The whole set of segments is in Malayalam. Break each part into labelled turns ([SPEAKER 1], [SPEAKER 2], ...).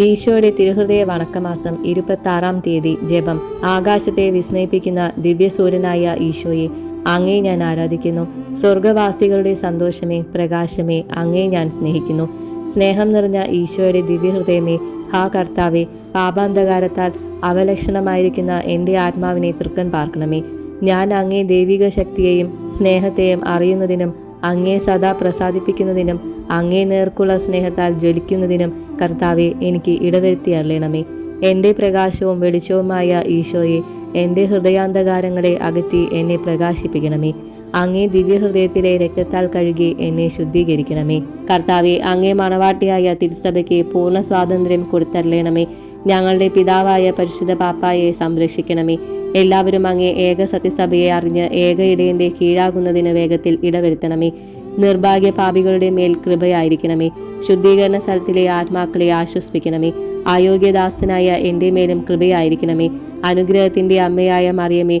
[SPEAKER 1] ഈശോയുടെ തിരുഹൃദയ വണക്കമാസം ഇരുപത്താറാം തീയതി ജപം. ആകാശത്തെ വിസ്മയിപ്പിക്കുന്ന ദിവ്യസൂര്യനായ ഈശോയെ അങ്ങേ ഞാൻ ആരാധിക്കുന്നു. സ്വർഗവാസികളുടെ സന്തോഷമേ പ്രകാശമേ അങ്ങേ ഞാൻ സ്നേഹിക്കുന്നു. സ്നേഹം നിറഞ്ഞ ഈശോയുടെ ദിവ്യഹൃദയമേ ഹാ കർത്താവെ പാപാന്തകാരത്താൽ അവലക്ഷണമായിരിക്കുന്ന എന്റെ ആത്മാവിനെ തൃക്കൻ പാർക്കണമേ. ഞാൻ അങ്ങേ ദൈവിക ശക്തിയെയും സ്നേഹത്തെയും അറിയുന്നതിനും അങ്ങേ സദാ പ്രസാദിപ്പിക്കുന്നതിനും അങ്ങേ നേർക്കുള്ള സ്നേഹത്താൽ ജ്വലിക്കുന്നതിനും കർത്താവെ എനിക്ക് ഇടവരുത്തി അറിയണമേ എന്റെ പ്രകാശവും വെളിച്ചവുമായ ഈശോയെ എന്റെ ഹൃദയാന്തകാരങ്ങളെ അകറ്റി എന്നെ പ്രകാശിപ്പിക്കണമേ. അങ്ങേ ദിവ്യഹൃദയത്തിലെ രക്തത്താൽ കഴുകി എന്നെ ശുദ്ധീകരിക്കണമേ. കർത്താവെ അങ്ങേ മണവാട്ടിയായ തിരുസഭയ്ക്ക് പൂർണ സ്വാതന്ത്ര്യം കൊടുത്തരളണമേ. ഞങ്ങളുടെ പിതാവായ പരിശുദ്ധ പാപ്പായെ സംരക്ഷിക്കണമേ. എല്ലാവരും അങ്ങേ ഏക സത്യസഭയെ അറിഞ്ഞ് ഏക ഇടയന്റെ കീഴാകുന്നതിന് വേഗത്തിൽ ഇടവരുത്തണമേ. നിർഭാഗ്യ പാപികളുടെ മേൽ കൃപയായിരിക്കണമേ. ശുദ്ധീകരണ സ്ഥലത്തിലെ ആത്മാക്കളെ ആശ്വസിപ്പിക്കണമേ. അയോഗ്യദാസനായ എന്റെ മേലും കൃപയായിരിക്കണമേ. അനുഗ്രഹത്തിന്റെ അമ്മയായ മറിയമേ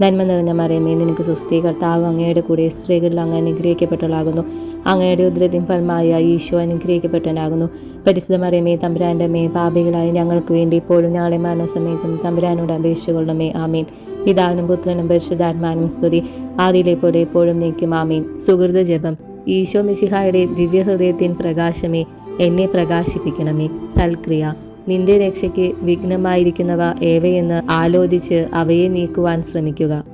[SPEAKER 1] നന്മ നിറഞ്ഞ മറിയമേ നിനക്ക് സുസ്ഥി കർത്താവ് അങ്ങയുടെ കൂടെ സ്ത്രീകളിൽ അങ്ങ് അനുഗ്രഹിക്കപ്പെട്ടവളാകുന്നു. അങ്ങയുടെ ഉദ്രതിൻ ഫലമായ ഈശോ അനുഗ്രഹിക്കപ്പെട്ടവനാകുന്നു. പരിശുദ്ധ മറിയമേ തമ്പുരാന്റെ മേ പാപികളായി ഞങ്ങൾക്ക് വേണ്ടി ഇപ്പോഴും ഞങ്ങളെ മരണസമയത്തും തമ്പുരാനോട് അപേക്ഷകളുടെ ആമീൻ. പിതാവിനും പുത്രനും പരിശുദ്ധാത്മാനും സ്തുതി. ആദിയിലെ പോലെ എപ്പോഴും നീക്കും ആമീൻ. സുഹൃത ജപം. ഈശോ മിശിഹായുടെ ദിവ്യഹൃദയത്തിൻ പ്രകാശമേ എന്നെ പ്രകാശിപ്പിക്കണമേ. സൽക്രിയ. നിന്റെ രക്ഷയ്ക്ക് വിഘ്നമായിരിക്കുന്നവ ഏവയെന്ന് ആലോചിച്ച് അവയെ നീക്കുവാൻ ശ്രമിക്കുക.